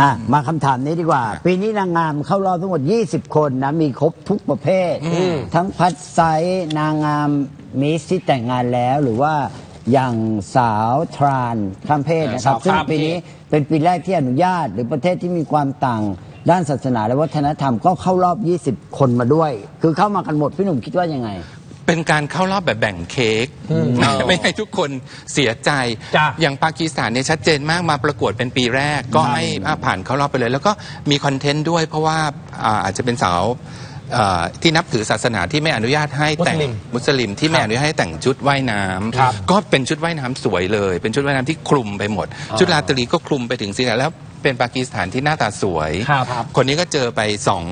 อะมาคำถามนี้ดีกว่า ปีนี้นางงามเข้ารอบทั้งหมด 20 คนนะ มีครบทุกประเภท ทั้งพัดไซส์นางงามมิสที่แต่งงานแล้วหรือว่าอย่างสาวทรานข้ามเพศนะครับเออสาวซึ่งข้ามเพศปีนี้เป็นปีแรกที่อนุญาต หรือประเทศที่มีความต่างด้านศาสนาและวัฒนธรรมก็เข้ารอบ 20 คนมาด้วย คือเข้ามากันหมด พี่หนุ่มคิดว่ายังไง เป็นการเข้ารอบแบบแบ่งเค้กไม่ให้ทุกคนเสียใจ จ้ะ อย่างปากีสถานเนี่ยชัดเจนมากมาประกวดเป็นปีแรก ก็ให้อะผ่านเข้ารอบไปเลย แล้วก็มีคอนเทนต์ด้วยเพราะว่าอ่าอาจจะเป็นสาวเอ่อที่นับถือศาสนาที่ไม่อนุญาตให้แต่งมุสลิมมุสลิมที่ไม่อนุญาตให้แต่งชุดว่ายน้ำครับก็เป็นชุดว่ายน้ำสวยเลย เป็นชุดว่ายน้ำที่คลุมไปหมด ชุดราตรีก็คลุมไปถึงศีรษะแล้ว เป็นปากีสถานที่หน้าตาสวยครับ คนนี้ก็เจอไปสอง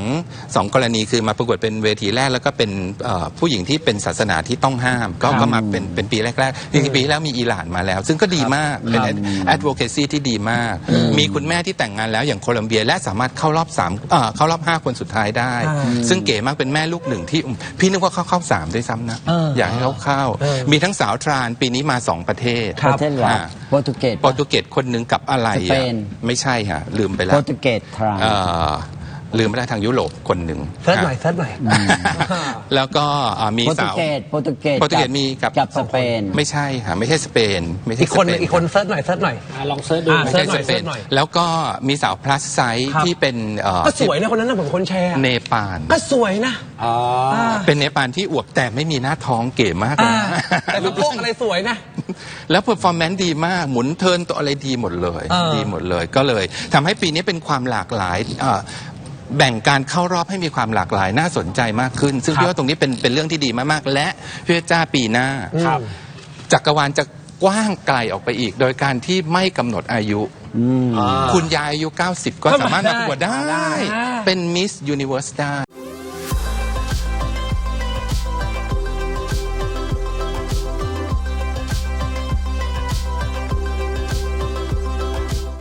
สองกรณีคือมาประกวดเป็นเวทีแรก แล้วก็เป็นเอ่อผู้หญิงที่เป็นศาสนาที่ต้องห้าม ก็ก็มาเป็นเป็นปีแรกๆจริงๆปีที่แล้วมีอิหร่านมาแล้ว ซึ่งก็ดีมากเป็น advocacy ที่ดีมาก มีคุณแม่ที่แต่งงานแล้วอย่างโคลัมเบียและสามารถเข้ารอบสามเอ่อเข้ารอบห้าคนสุดท้ายได้ อ่า ซึ่งเก๋มากเป็นแม่ลูกหนึ่งที่พี่นึกว่าเขาเข้าสามด้วยซ้ำนะเอออยากให้เขาเข้า เออ มีทั้งสาวทรานปีนี้มาสองประเทศครัปบระเทศอะไรอ่า โปรตุเกส โปรตุเกสคนหนึ่งกับอะไรสเปอะนไม่ใช่ฮะลืมไปแล้โปรวตุเกสทรานเอ่อ ลืมไปแล้วทางยุโรปคนหนึ่งเซิร์ชหน่อยฮะเซิร์ชหน่อย แล้วก็อ่ามีโปรตุสาวเกสโปรตุเกสโปรตุเกสมีกับกับสเปน ไม่ใช่ค่ะไม่ใช่สเปนไม่ใช่อีกคนสเปอีกคนเซิร์ชหน่อยเซิร์ชหน่อย อะลองเซิร์ชดู อะ ไม่เซิใช่ร์ชหน่อยสเปนเซิร์ชหน่อยแล้วก็มีสาว plus size ครับ ที่เป็นเอ่อก็สวยนะคนนั้นนะผมคนแชร์อะเนปาลก็สวยนะอ๋ออ่าเป็นเนปาลที่อวบแต่ไม่มีหน้าท้องเก๋มากเลอ่ายแต่สะโพกอะไรสวยนะ แล้ว performance ดีมาก หมุนเทิร์นตัวอะไรดีหมดเลย เออ ดีหมดเลยก็เลยทำให้ปีนี้เป็นความหลากหลายเอ่อ แบ่งการเข้ารอบให้มีความหลากหลายน่าสนใจมากขึ้น ซึ่งครับพี่ว่าตรงนี้เป็นเป็นเรื่องที่ดีมากๆ และพี่ว่าจ้าปีหน้าครับ จักรวาลจะกว้างไกลออกไปอีก โดยการที่ไม่กำหนดอายุ คุณยายอายุ 90 ก็สามารถมาประกวดได้ได้เป็นมิสยูนิเวอร์สได้